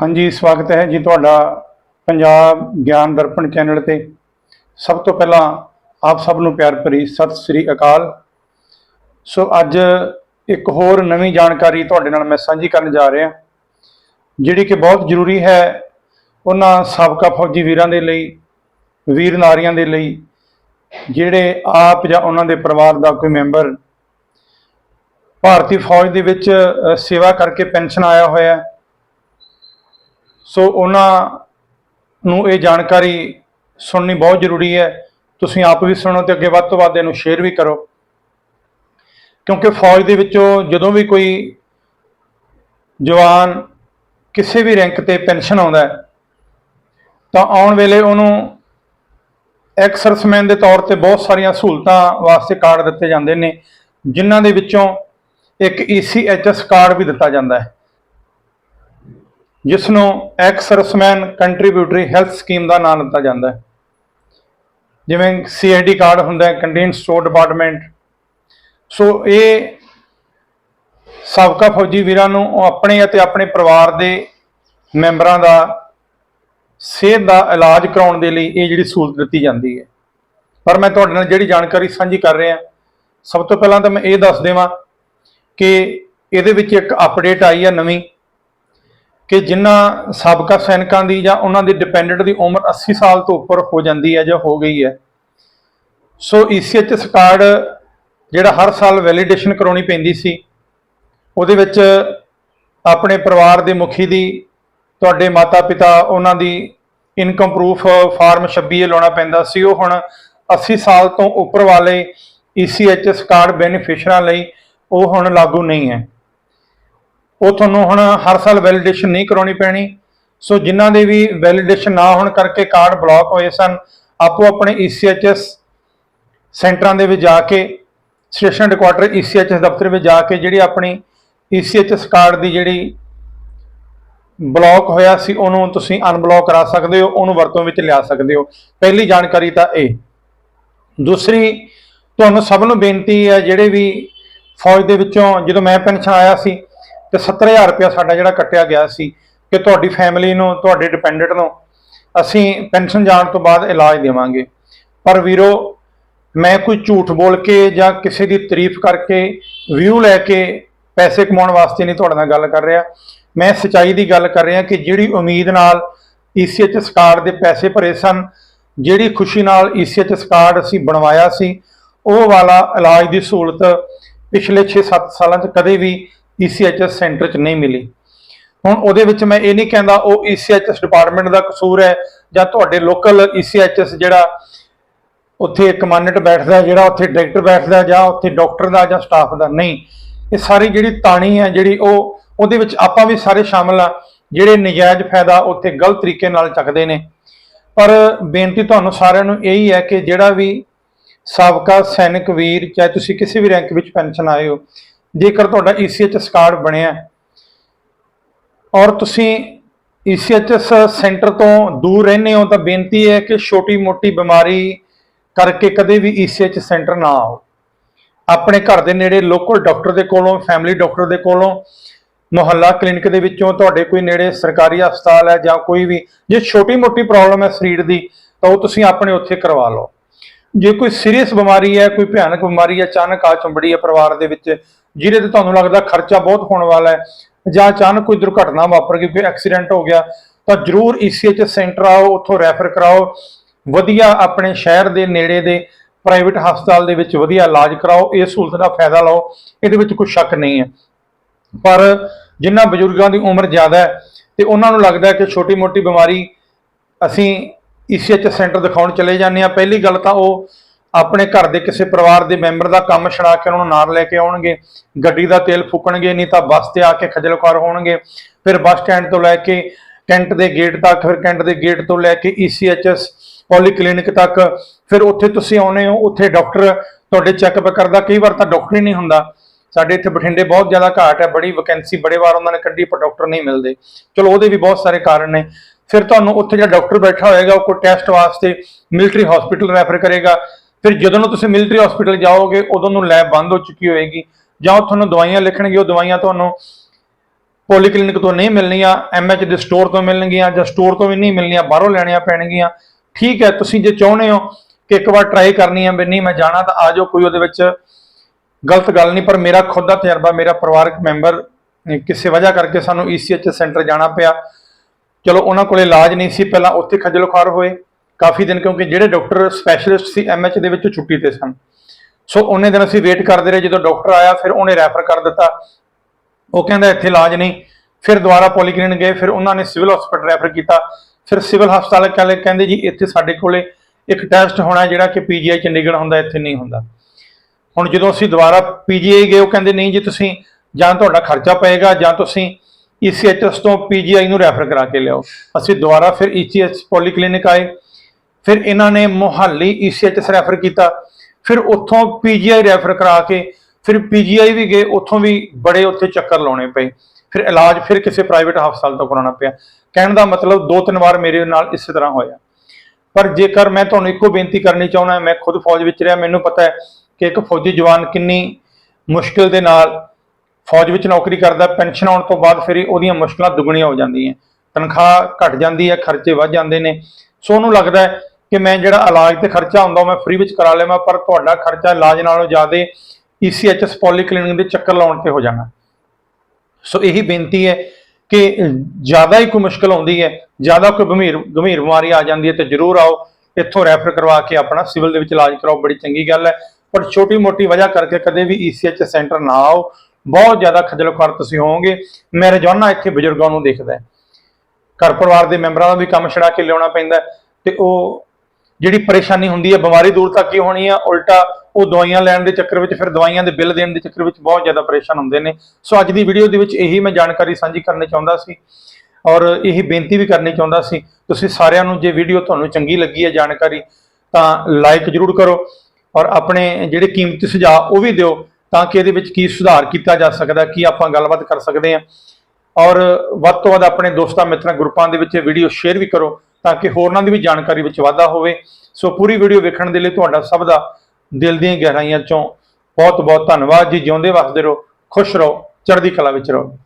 ਹਾਂਜੀ, ਸਵਾਗਤ ਹੈ ਜੀ ਤੁਹਾਡਾ ਪੰਜਾਬ ਗਿਆਨ ਦਰਪਣ ਚੈਨਲ ਤੇ। ਸਭ ਤੋਂ ਪਹਿਲਾਂ ਆਪ ਸਭ ਨੂੰ ਪਿਆਰ ਭਰੀ ਸਤਿ ਸ੍ਰੀ ਅਕਾਲ। ਸੋ ਅੱਜ ਇੱਕ ਹੋਰ ਨਵੀਂ ਜਾਣਕਾਰੀ ਤੁਹਾਡੇ ਨਾਲ ਮੈਂ ਸਾਂਝੀ ਕਰਨ ਜਾ ਰਿਹਾ। ਜਿਹੜੀ ਕਿ ਬਹੁਤ ਜ਼ਰੂਰੀ ਹੈ ਉਹਨਾਂ ਸਾਬਕਾ ਫੌਜੀ ਵੀਰਾਂ ਦੇ ਲਈ, ਵੀਰ ਨਾਰੀਆਂ ਦੇ ਲਈ, ਜਿਹੜੇ ਆਪ ਜਾਂ ਉਹਨਾਂ ਦੇ ਪਰਿਵਾਰ ਦਾ ਕੋਈ ਮੈਂਬਰ, ਭਾਰਤੀ ਫੌਜ ਦੇ ਵਿੱਚ ਸੇਵਾ ਕਰਕੇ ਪੈਨਸ਼ਨ ਆਇਆ ਹੋਇਆ ਸੋ ਉਹਨਾਂ ਨੂੰ ਇਹ ਜਾਣਕਾਰੀ ਸੁਣਨੀ ਬਹੁਤ ਜ਼ਰੂਰੀ ਹੈ। ਤੁਸੀਂ ਆਪ ਵੀ ਸੁਣੋ ਤੇ ਅੱਗੇ ਵੱਧ ਤੋਂ ਵੱਧ ਇਹਨੂੰ ਸ਼ੇਅਰ ਵੀ ਕਰੋ। ਕਿਉਂਕਿ ਫੌਜ ਦੇ ਵਿੱਚੋਂ ਜਦੋਂ ਵੀ ਕੋਈ ਜਵਾਨ ਕਿਸੇ ਵੀ ਰੈਂਕ ਤੇ ਪੈਨਸ਼ਨ ਆਉਂਦਾ ਹੈ, ਤਾਂ ਆਉਣ ਵੇਲੇ ਉਹਨੂੰ ਐਕਸਰਸਮੈਨ ਦੇ ਤੌਰ ਤੇ ਬਹੁਤ ਸਾਰੀਆਂ ਸਹੂਲਤਾਂ ਵਾਸਤੇ ਕਾਰਡ ਦਿੱਤੇ ਜਾਂਦੇ ਨੇ, ਜਿਨ੍ਹਾਂ ਦੇ ਵਿੱਚੋਂ ਇੱਕ ECHS ਕਾਰਡ ਵੀ ਦਿੱਤਾ ਜਾਂਦਾ ਹੈ। ਜਿਸ ਨੂੰ ex serviceman contributory health scheme ਦਾ ਨਾਮ ਦਿੱਤਾ ਜਾਂਦਾ ਹੈ। ਜਿਵੇਂ ਸੀਆਈਡੀ ਕਾਰਡ ਹੁੰਦਾ ਹੈ ਕੰਟੀਨ ਸਟੋਰ ਡਿਪਾਰਟਮੈਂਟ ਸੋ ਇਹ ਸਾਬਕਾ ਫੌਜੀ ਵੀਰਾਂ ਨੂੰ ਉਹ ਆਪਣੇ ਅਤੇ ਆਪਣੇ ਪਰਿਵਾਰ ਦੇ ਮੈਂਬਰਾਂ ਦਾ ਸਿਹਤ ਦਾ ਇਲਾਜ ਕਰਾਉਣ ਦੇ ਲਈ ਇਹ ਜਿਹੜੀ ਸਹੂਲਤ ਦਿੱਤੀ ਜਾਂਦੀ ਹੈ। ਪਰ ਮੈਂ ਤੁਹਾਡੇ ਨਾਲ ਜਿਹੜੀ ਜਾਣਕਾਰੀ ਸਾਂਝੀ ਕਰ ਰਿਹਾ, ਸਭ ਤੋਂ ਪਹਿਲਾਂ ਤਾਂ ਮੈਂ ਇਹ ਦੱਸ ਦੇਵਾਂ ਕਿ ਇਹਦੇ ਵਿੱਚ ਇੱਕ ਅਪਡੇਟ ਆਈ ਹੈ ਨਵੀਂ। ਕਿ ਜਿਨ੍ਹਾਂ ਸਾਬਕਾ ਸੈਨਿਕਾਂ ਦੀ ਜਾਂ ਉਹਨਾਂ ਦੇ ਡਿਪੈਂਡੈਂਟ ਦੀ ਉਮਰ 80 ਸਾਲ ਤੋਂ ਉੱਪਰ ਹੋ ਜਾਂਦੀ ਹੈ ਜਾਂ ਹੋ ਗਈ ਹੈ, ਸੋ ECHS ਕਾਰਡ ਜਿਹੜਾ ਹਰ ਸਾਲ ਵੈਲੀਡੇਸ਼ਨ ਕਰਾਉਣੀ ਪੈਂਦੀ ਸੀ, ਉਹਦੇ ਵਿੱਚ ਆਪਣੇ ਪਰਿਵਾਰ ਦੇ ਮੁਖੀ ਦੀ, ਤੁਹਾਡੇ ਮਾਤਾ ਪਿਤਾ ਉਹਨਾਂ ਦੀ ਇਨਕਮ ਪ੍ਰੂਫ ਫਾਰਮ 26 ਲਾਉਣਾ ਪੈਂਦਾ ਸੀ, ਉਹ ਹੁਣ 80 ਸਾਲ ਤੋਂ ਉੱਪਰ ਵਾਲੇ ECHS ਕਾਰਡ ਬੈਨੀਫੀਸ਼ੀਅਰਾਂ ਲਈ ਉਹ ਹੁਣ ਲਾਗੂ ਨਹੀਂ ਹੈ। ਉਹ ਤੁਹਾਨੂੰ ਹੁਣ ਹਰ ਸਾਲ ਵੈਲੀਡੇਸ਼ਨ ਨਹੀਂ ਕਰਾਉਣੀ ਪੈਣੀ। ਸੋ ਜਿਨ੍ਹਾਂ ਦੇ ਵੀ ਵੈਲੀਡੇਸ਼ਨ ਨਾ ਹੋਣ ਕਰਕੇ ਕਾਰਡ ਬਲੌਕ ਹੋਏ ਸਨ, ਆਪੋ ਆਪਣੇ ECHS ਸੈਂਟਰਾਂ ਦੇ ਵਿੱਚ ਜਾ ਕੇ ਸਟੇਸ਼ਨ ਹੈਡਕੁਆਟਰ ECHS ਦਫ਼ਤਰ ਵਿੱਚ ਜਾ ਕੇ ਜਿਹੜੀ ਆਪਣੀ ECHS ਕਾਰਡ ਦੀ ਜਿਹੜੀ ਬਲੌਕ ਹੋਇਆ ਸੀ, ਉਹਨੂੰ ਤੁਸੀਂ ਅਨਬਲੌਕ ਕਰਾ ਸਕਦੇ ਹੋ, ਉਹਨੂੰ ਵਰਤੋਂ ਵਿੱਚ ਲਿਆ ਸਕਦੇ ਹੋ। ਪਹਿਲੀ ਜਾਣਕਾਰੀ ਤਾਂ ਇਹ। ਦੂਸਰੀ, ਤੁਹਾਨੂੰ ਸਭ ਨੂੰ ਬੇਨਤੀ ਹੈ, ਜਿਹੜੇ ਵੀ ਫੌਜ ਦੇ ਵਿੱਚੋਂ ਜਦੋਂ ਮੈਂ ਪੈਨਸ਼ਨ ਆਇਆ ਸੀ ਤੇ 70000 ਰੁਪਇਆ ਸਾਡਾ ਜਿਹੜਾ ਕੱਟਿਆ ਗਿਆ ਸੀ ਕਿ ਤੁਹਾਡੀ ਫੈਮਿਲੀ ਨੂੰ, ਤੁਹਾਡੇ ਡਿਪੈਂਡੈਂਟ ਨੂੰ ਅਸੀਂ ਪੈਨਸ਼ਨ ਜਾਣ ਤੋਂ ਬਾਅਦ ਇਲਾਜ ਦੇਵਾਂਗੇ। ਪਰ ਵੀਰੋ, ਮੈਂ ਕੋਈ ਝੂਠ ਬੋਲ ਕੇ ਜਾਂ ਕਿਸੇ ਦੀ ਤਾਰੀਫ ਕਰਕੇ ਵਿਊ ਲੈ ਕੇ ਪੈਸੇ ਕਮਾਉਣ ਵਾਸਤੇ ਨਹੀਂ ਤੁਹਾਡੇ ਨਾਲ ਗੱਲ ਕਰ ਰਿਹਾ। ਮੈਂ ਸਚਾਈ ਦੀ ਗੱਲ ਕਰ ਰਿਹਾ ਕਿ ਜਿਹੜੀ ਉਮੀਦ ਨਾਲ ECHS ਕਾਰਡ ਦੇ ਪੈਸੇ ਭਰੇ ਸਨ, ਜਿਹੜੀ ਖੁਸ਼ੀ ਨਾਲ ECHS ਕਾਰਡ ਅਸੀਂ ਬਣਵਾਇਆ ਸੀ, ਉਹ ਵਾਲਾ ਇਲਾਜ ਦੀ ਸਹੂਲਤ ਪਿਛਲੇ 6-7 ਸਾਲਾਂ 'ਚ ਕਦੇ ਵੀ ECHS ਸੈਂਟਰ 'ਚ ਨਹੀਂ ਮਿਲੀ। ਹੁਣ ਉਹਦੇ ਵਿੱਚ ਮੈਂ ਇਹ ਨਹੀਂ ਕਹਿੰਦਾ ਉਹ ECHS ਡਿਪਾਰਟਮੈਂਟ ਦਾ ਕਸੂਰ ਹੈ ਜਾਂ ਤੁਹਾਡੇ ਲੋਕਲ ECHS ਜਿਹੜਾ ਉੱਥੇ ਕਮਾਂਡੈਂਟ ਬੈਠਦਾ ਜਿਹੜਾ ਉੱਥੇ ਡਾਇਰੈਕਟਰ ਬੈਠਦਾ ਜਾਂ ਉੱਥੇ ਡਾਕਟਰ ਦਾ ਜਾਂ ਸਟਾਫ ਦਾ। ਨਹੀਂ, ਇਹ ਸਾਰੀ ਜਿਹੜੀ ਤਾਣੀ ਹੈ, ਜਿਹੜੀ ਉਹ ਉਹਦੇ ਵਿੱਚ ਆਪਾਂ ਵੀ ਸਾਰੇ ਸ਼ਾਮਲ ਆ ਜਿਹੜੇ ਨਜਾਇਜ਼ ਫਾਇਦਾ ਉੱਥੇ ਗਲਤ ਤਰੀਕੇ ਨਾਲ ਚੱਕਦੇ ਨੇ। ਪਰ ਬੇਨਤੀ ਤੁਹਾਨੂੰ ਸਾਰਿਆਂ ਨੂੰ ਇਹੀ ਹੈ ਕਿ ਜਿਹੜਾ ਵੀ ਸਾਬਕਾ ਸੈਨਿਕ ਵੀਰ, ਚਾਹੇ ਤੁਸੀਂ ਕਿਸੇ ਵੀ ਰੈਂਕ ਵਿੱਚ ਪੈਨਸ਼ਨ ਆਏ ਹੋ ਜੇਕਰ ਤੁਹਾਡਾ ECHS ਕਾਰਡ ਬਣਿਆ ਔਰ ਤੁਸੀਂ ECHS ਸੈਂਟਰ ਤੋਂ ਦੂਰ ਰਹਿੰਦੇ ਹੋ ਤਾਂ ਬੇਨਤੀ ਹੈ ਕਿ ਛੋਟੀ-ਮੋਟੀ ਬਿਮਾਰੀ ਕਰਕੇ ਕਦੇ ਵੀ ECHS ਸੈਂਟਰ ਨਾ ਆਓ। ਆਪਣੇ ਘਰ ਦੇ ਨੇੜੇ ਲੋਕਲ ਡਾਕਟਰ ਦੇ ਕੋਲੋਂ, ਫੈਮਿਲੀ ਡਾਕਟਰ ਦੇ ਕੋਲੋਂ, ਮੁਹੱਲਾ ਕਲੀਨਿਕ ਦੇ ਵਿੱਚੋਂ, ਤੁਹਾਡੇ ਕੋਈ ਨੇੜੇ ਸਰਕਾਰੀ ਹਸਪਤਾਲ ਹੈ ਜਾਂ ਕੋਈ ਵੀ, ਜੇ ਛੋਟੀ-ਮੋਟੀ ਪ੍ਰੋਬਲਮ ਹੈ ਸਰੀਰ ਦੀ, ਤਾਂ ਉਹ ਤੁਸੀਂ ਆਪਣੇ ਉੱਥੇ ਕਰਵਾ ਲਓ। ਜੇ ਕੋਈ ਸੀਰੀਅਸ ਬਿਮਾਰੀ ਹੈ, ਕੋਈ ਭਿਆਨਕ ਬਿਮਾਰੀ ਹੈ, ਅਚਾਨਕ ਆ ਚੁੰਬੜੀ ਹੈ ਪਰਿਵਾਰ ਦੇ ਵਿੱਚ, ਜਿਹਦੇ ਤੇ ਤੁਹਾਨੂੰ ਲੱਗਦਾ ਖਰਚਾ ਬਹੁਤ ਹੋਣ ਵਾਲਾ ਹੈ ਜਾਂ ਅਚਾਨਕ ਕੋਈ ਦੁਰਘਟਨਾ ਵਾਪਰ ਗਈ, ਕੋਈ ਐਕਸੀਡੈਂਟ ਹੋ ਗਿਆ, ਤਾਂ ਜਰੂਰ ECHS ਸੈਂਟਰ ਆਓ, ਉੱਥੋਂ ਰੈਫਰ ਕਰਾਓ। ਵਧੀਆ ਆਪਣੇ ਸ਼ਹਿਰ ਦੇ ਨੇੜੇ ਦੇ ਪ੍ਰਾਈਵੇਟ ਹਸਪਤਾਲ ਦੇ ਵਿੱਚ ਵਧੀਆ ਇਲਾਜ ਕਰਾਓ, ਇਹ ਸਹੂਲਤ ਦਾ ਫਾਇਦਾ ਲਓ, ਇਹਦੇ ਵਿੱਚ ਕੋਈ ਸ਼ੱਕ ਨਹੀਂ ਹੈ। ਪਰ ਜਿਨ੍ਹਾਂ ਬਜ਼ੁਰਗਾਂ ਦੀ ਉਮਰ ਜ਼ਿਆਦਾ ਹੈ, ਤੇ ਉਹਨਾਂ ਨੂੰ ਲੱਗਦਾ ਕਿ ਛੋਟੀ-ਮੋਟੀ ਬਿਮਾਰੀ ਅਸੀਂ ECHS ਸੈਂਟਰ ਦਿਖਾਉਣ ਚਲੇ ਜਾਂਦੇ ਆ। ਪਹਿਲੀ ਗੱਲ ਤਾਂ ਉਹ ਆਪਣੇ ਘਰ ਦੇ ਕਿਸੇ ਪਰਿਵਾਰ ਦੇ ਮੈਂਬਰ ਦਾ ਕੰਮ ਛੜਾ ਕੇ ਉਹਨਾਂ ਨੂੰ ਨਾਲ ਲੈ ਕੇ ਆਉਣਗੇ। ਗੱਡੀ ਦਾ ਤੇਲ ਫੂਕਣਗੇ, ਨਹੀਂ ਤਾਂ ਬੱਸ ਤੇ ਆ ਕੇ ਖੱਜਲ ਖੁਆਰ ਹੋਣਗੇ। ਫਿਰ ਬੱਸ ਸਟੈਂਡ ਤੋਂ ਲੈ ਕੇ ਕੈਂਟ ਦੇ ਗੇਟ ਤੱਕ, ਫਿਰ ਕੈਂਟ ਦੇ ਗੇਟ ਤੋਂ ਲੈ ਕੇ ECHS ਪੋਲੀ ਕਲੀਨਿਕ ਤੱਕ, ਫਿਰ ਉੱਥੇ ਤੁਸੀਂ ਆਉਨੇ ਹੋ, ਉੱਥੇ ਡਾਕਟਰ ਤੁਹਾਡੇ ਚੈੱਕਅਪ ਕਰਦਾ। ਕਈ ਵਾਰ ਤਾਂ ਡਾਕਟਰ ਹੀ ਨਹੀਂ ਹੁੰਦਾ। ਸਾਡੇ ਇੱਥੇ ਬਠਿੰਡੇ ਬਹੁਤ ਜ਼ਿਆਦਾ ਘਾਟ ਹੈ, ਬੜੀ ਵੈਕੈਂਸੀ ਬੜੇ ਵਾਰ ਉਹਨਾਂ ਨੇ ਕੱਢੀ, ਪਰ ਡਾਕਟਰ ਨਹੀਂ ਮਿਲਦੇ। ਚਲੋ ਉਹਦੇ ਵੀ ਬਹੁਤ ਸਾਰੇ ਕਾਰਨ ਨੇ। ਫਿਰ ਤੁਹਾਨੂੰ ਉੱਥੇ ਜਿਹੜਾ ਡਾਕਟਰ ਬੈਠਾ ਹੋਏਗਾ, ਉਹ ਕੋਈ ਟੈਸਟ ਵਾਸਤੇ ਮਿਲਟਰੀ ਹਸਪੀਟਲ ਰੈਫਰ ਕਰੇਗਾ। ਫਿਰ ਜਦੋਂ ਨੂੰ ਤੁਸੀਂ ਮਿਲਟਰੀ ਹਸਪੀਟਲ ਜਾਓਗੇ, ਉਦੋਂ ਨੂੰ ਲੈਬ ਬੰਦ ਹੋ ਚੁੱਕੀ ਹੋਏਗੀ। ਜਾਂ ਉਹ ਤੁਹਾਨੂੰ ਦਵਾਈਆਂ ਲਿਖਣਗੇ, ਉਹ ਦਵਾਈਆਂ ਤੁਹਾਨੂੰ ਪੋਲੀਕਲਿਨਿਕ ਤੋਂ ਨਹੀਂ ਮਿਲਣੀਆਂ ਐਮਐਚ ਦੇ ਸਟੋਰ ਤੋਂ ਮਿਲਣਗੀਆਂ ਜਾਂ ਸਟੋਰ ਤੋਂ ਵੀ ਨਹੀਂ ਮਿਲਣੀਆਂ, ਬਾਹਰੋਂ ਲੈਣੀਆਂ ਪੈਣਗੀਆਂ। ਠੀਕ ਹੈ, ਤੁਸੀਂ ਜੇ ਚਾਹੁੰਦੇ ਹੋ ਕਿ ਇੱਕ ਵਾਰ ਟਰਾਈ ਕਰਨੀ ਹੈ, ਵੀ ਨਹੀਂ ਮੈਂ ਜਾਣਾ, ਤਾਂ ਆ ਜਾਓ, ਕੋਈ ਉਹਦੇ ਵਿੱਚ ਗਲਤ ਗੱਲ ਨਹੀਂ, ਪਰ ਮੇਰਾ ਖੁਦ ਦਾ ਤਜਰਬਾ, ਮੇਰਾ ਪਰਿਵਾਰਕ ਮੈਂਬਰ ਕਿਸੇ ਵਜ੍ਹਾ ਕਰਕੇ ਸਾਨੂੰ ਈਸੀਐਚ ਸੈਂਟਰ ਜਾਣਾ ਪਿਆ। ਚਲੋ ਉਹਨਾਂ ਕੋਲੇ ਇਲਾਜ ਨਹੀਂ ਸੀ, ਪਹਿਲਾਂ ਉੱਥੇ ਖੱਜਲ ਖੁਆਰ ਹੋਏ। ਕਾਫੀ ਦਿਨ ਕਿਉਂਕਿ ਜਿਹੜੇ ਡਾਕਟਰ ਸਪੈਸ਼ਲਿਸਟ ਸੀ ਐਮਐਚ ਦੇ ਵਿੱਚ ਛੁੱਟੀ ਤੇ ਸਨ। ਸੋ ਉਹਨੇ ਦਿਨ ਅਸੀਂ ਵੇਟ ਕਰਦੇ ਰਹੇ, ਜਦੋਂ ਡਾਕਟਰ ਆਇਆ, ਫਿਰ ਉਹਨੇ ਰੈਫਰ ਕਰ ਦਿੱਤਾ। ਉਹ ਕਹਿੰਦਾ ਇੱਥੇ ਇਲਾਜ ਨਹੀਂ। ਫਿਰ ਦੁਬਾਰਾ ਪੋਲੀਕਲਿਨਿਕ ਗਏ, ਫਿਰ ਉਹਨਾਂ ਨੇ ਸਿਵਲ ਹਸਪੀਟਲ ਰੈਫਰ ਕੀਤਾ। ਫਿਰ ਸਿਵਲ ਹਸਪਤਾਲ ਵਾਲੇ ਕਹਿੰਦੇ ਜੀ, ਇੱਥੇ ਸਾਡੇ ਕੋਲੇ ਇੱਕ ਟੈਸਟ ਹੋਣਾ ਜਿਹੜਾ ਕਿ ਪੀਜੀਆਈ ਚੰਡੀਗੜ੍ਹ ਹੁੰਦਾ, ਇੱਥੇ ਨਹੀਂ ਹੁੰਦਾ। ਹੁਣ ਜਦੋਂ ਅਸੀਂ ਦੁਬਾਰਾ ਪੀਜੀਆਈ ਗਏ, ਉਹ ਕਹਿੰਦੇ, ਨਹੀਂ ਜੀ ਤੁਸੀਂ ਜਾਂ ਤੁਹਾਡਾ ਖਰਚਾ ਪਏਗਾ ਜਾਂ ਤੁਸੀਂ ਈਸੀਐਚਐਸ ਤੋਂ ਪੀਜੀਆਈ ਨੂੰ ਰੈਫਰ ਕਰਾ ਕੇ ਲਿਆਓ। ਅਸੀਂ ਦੁਬਾਰਾ ਫਿਰ ਈਸੀਐਚ ਪੋਲੀਕਲੀਨਿਕ ਆਏ। ਫਿਰ ਇਹਨਾਂ ਨੇ ਮੁਹਾਲੀ ਈਸੀਐਚਐਸ ਰੈਫਰ ਕੀਤਾ। ਫਿਰ ਉੱਥੋਂ ਪੀਜੀਆਈ ਰੈਫਰ ਕਰਾ ਕੇ ਫਿਰ ਪੀਜੀਆਈ ਵੀ ਗਏ। ਉੱਥੋਂ ਵੀ ਬੜੇ ਉੱਥੇ ਚੱਕਰ ਲਾਉਣੇ ਪਏ। ਫਿਰ ਇਲਾਜ ਫਿਰ ਕਿਸੇ ਪ੍ਰਾਈਵੇਟ ਹਸਪਤਾਲ ਤੋਂ ਕਰਾਉਣਾ ਪਿਆ। ਕਹਿਣ ਦਾ ਮਤਲਬ ਦੋ ਤਿੰਨ ਵਾਰ ਮੇਰੇ ਨਾਲ ਇਸੇ ਤਰ੍ਹਾਂ ਹੋਇਆ। ਪਰ ਜੇਕਰ ਮੈਂ ਤੁਹਾਨੂੰ ਇੱਕੋ ਬੇਨਤੀ ਕਰਨੀ ਚਾਹੁੰਦਾ, ਮੈਂ ਖੁਦ ਫੌਜ ਵਿੱਚ ਰਿਹਾ। ਮੈਨੂੰ ਪਤਾ ਹੈ ਕਿ ਇੱਕ ਫੌਜੀ ਜਵਾਨ ਕਿੰਨੀ ਮੁਸ਼ਕਿਲ ਦੇ ਨਾਲ ਫੌਜ ਵਿੱਚ ਨੌਕਰੀ ਕਰਦਾ, ਪੈਨਸ਼ਨ ਆਉਣ ਤੋਂ ਬਾਅਦ ਫਿਰ ਉਹਦੀਆਂ ਮੁਸ਼ਕਲਾਂ ਦੁੱਗਣੀਆਂ ਹੋ ਜਾਂਦੀਆਂ। ਤਨਖਾਹ ਘਟ ਜਾਂਦੀ ਹੈ, ਖਰਚੇ ਵੱਧ ਜਾਂਦੇ ਨੇ। ਸੋ ਉਹਨੂੰ ਲੱਗਦਾ ਹੈ ਕਿ ਮੈਂ ਜਿਹੜਾ ਇਲਾਜ ਤੇ ਖਰਚਾ ਹੁੰਦਾ ਉਹ ਮੈਂ ਫ੍ਰੀ ਵਿੱਚ ਕਰਾ ਲਵਾਂ ਪਰ ਤੁਹਾਡਾ ਖਰਚਾ ਇਲਾਜ ਨਾਲੋਂ ਜ਼ਿਆਦਾ ਈਸੀਐਚਐਸ ਪੋਲੀਕਲਿਨਿਕ ਦੇ ਚੱਕਰ ਲਾਉਣ ਤੇ ਹੋ ਜਾਣਾ। ਸੋ ਇਹੀ ਬੇਨਤੀ ਹੈ ਕਿ ਜ਼ਿਆਦਾ ਹੀ ਕੋਈ ਮੁਸ਼ਕਲ ਆਉਂਦੀ ਹੈ, ਜ਼ਿਆਦਾ ਕੋਈ ਗੰਭੀਰ ਗੰਭੀਰ ਬਿਮਾਰੀ ਆ ਜਾਂਦੀ ਹੈ ਤੇ ਜ਼ਰੂਰ ਆਓ, ਇੱਥੋਂ ਰੈਫਰ ਕਰਵਾ ਕੇ ਆਪਣਾ ਸਿਵਲ ਦੇ ਵਿੱਚ ਇਲਾਜ ਕਰਾਓ, ਬੜੀ ਚੰਗੀ ਗੱਲ ਹੈ। ਪਰ ਛੋਟੀ ਮੋਟੀ ਵਜ੍ਹਾ ਕਰਕੇ ਕਦੇ ਵੀ ਈਸੀਐਚ ਸੈਂਟਰ ਨਾ ਆਓ। ਬਹੁਤ ਜ਼ਿਆਦਾ ਖੱਜਲ ਖੁਆਰ ਤੁਸੀਂ ਹੋਵੋਗੇ। ਮੈਂ ਰੋਜ਼ਾਨਾ ਇੱਥੇ ਬਜ਼ੁਰਗਾਂ ਨੂੰ ਦੇਖਦਾ ਘਰ ਪਰਿਵਾਰ ਦੇ ਮੈਂਬਰਾਂ ਦਾ ਵੀ ਕੰਮ ਛੜਾ ਕੇ ਲਿਆਉਣਾ ਪੈਂਦਾ ਹੈ ਤੇ ਉਹ ਜਿਹੜੀ ਪਰੇਸ਼ਾਨੀ ਹੁੰਦੀ ਹੈ, ਬਿਮਾਰੀ ਦੂਰ ਤੱਕ ਹੀ ਹੋਣੀ ਆ ਉਲਟਾ ਉਹ ਦਵਾਈਆਂ ਲੈਣ ਦੇ ਚੱਕਰ ਵਿੱਚ, ਫਿਰ ਦਵਾਈਆਂ ਦੇ ਬਿੱਲ ਦੇਣ ਦੇ ਚੱਕਰ ਵਿੱਚ ਬਹੁਤ ਜ਼ਿਆਦਾ ਪਰੇਸ਼ਾਨ ਹੁੰਦੇ ਨੇ। ਸੋ ਅੱਜ ਦੀ ਵੀਡੀਓ ਦੇ ਵਿੱਚ ਇਹੀ ਮੈਂ ਜਾਣਕਾਰੀ ਸਾਂਝੀ ਕਰਨੀ ਚਾਹੁੰਦਾ ਸੀ ਔਰ ਇਹੀ ਬੇਨਤੀ ਵੀ ਕਰਨੀ ਚਾਹੁੰਦਾ ਸੀ, ਤੁਸੀਂ ਸਾਰਿਆਂ ਨੂੰ ਜੇ ਵੀਡੀਓ ਤੁਹਾਨੂੰ ਚੰਗੀ ਲੱਗੀ ਹੈ ਜਾਣਕਾਰੀ ਤਾਂ ਲਾਈਕ ਜਰੂਰ ਕਰੋ ਔਰ ਆਪਣੇ ਜਿਹੜੇ ਕੀਮਤੀ ਸੁਝਾਅ ਉਹ ਵੀ ਦਿਓ। ਤਾਂ ਕਿ ਇਹਦੇ ਵਿੱਚ ਕੀ ਸੁਧਾਰ ਕੀਤਾ ਜਾ ਸਕਦਾ, ਕੀ ਆਪਾਂ ਗੱਲਬਾਤ ਕਰ ਸਕਦੇ ਹਾਂ। ਔਰ ਵੱਧ ਤੋਂ ਵੱਧ ਆਪਣੇ ਦੋਸਤਾਂ, ਮਿੱਤਰਾਂ, ਗਰੁੱਪਾਂ ਦੇ ਵਿੱਚ ਵੀਡੀਓ ਸ਼ੇਅਰ ਵੀ ਕਰੋ ਤਾਂ ਕਿ ਹੋਰਨਾਂ ਦੀ ਵੀ ਜਾਣਕਾਰੀ ਵਿੱਚ ਵਾਧਾ ਹੋਵੇ। ਸੋ ਪੂਰੀ ਵੀਡੀਓ ਵੇਖਣ ਦੇ ਲਈ ਤੁਹਾਡਾ ਸਭ ਦਾ ਦਿਲ ਦੀਆਂ ਗਹਿਰਾਈਆਂ ਚੋਂ ਬਹੁਤ ਬਹੁਤ ਧੰਨਵਾਦ ਜੀ। ਜਿਉਂਦੇ ਵਸਦੇ ਰਹੋ, ਖੁਸ਼ ਰਹੋ, ਚੜ੍ਹਦੀ ਕਲਾ ਵਿੱਚ ਰਹੋ।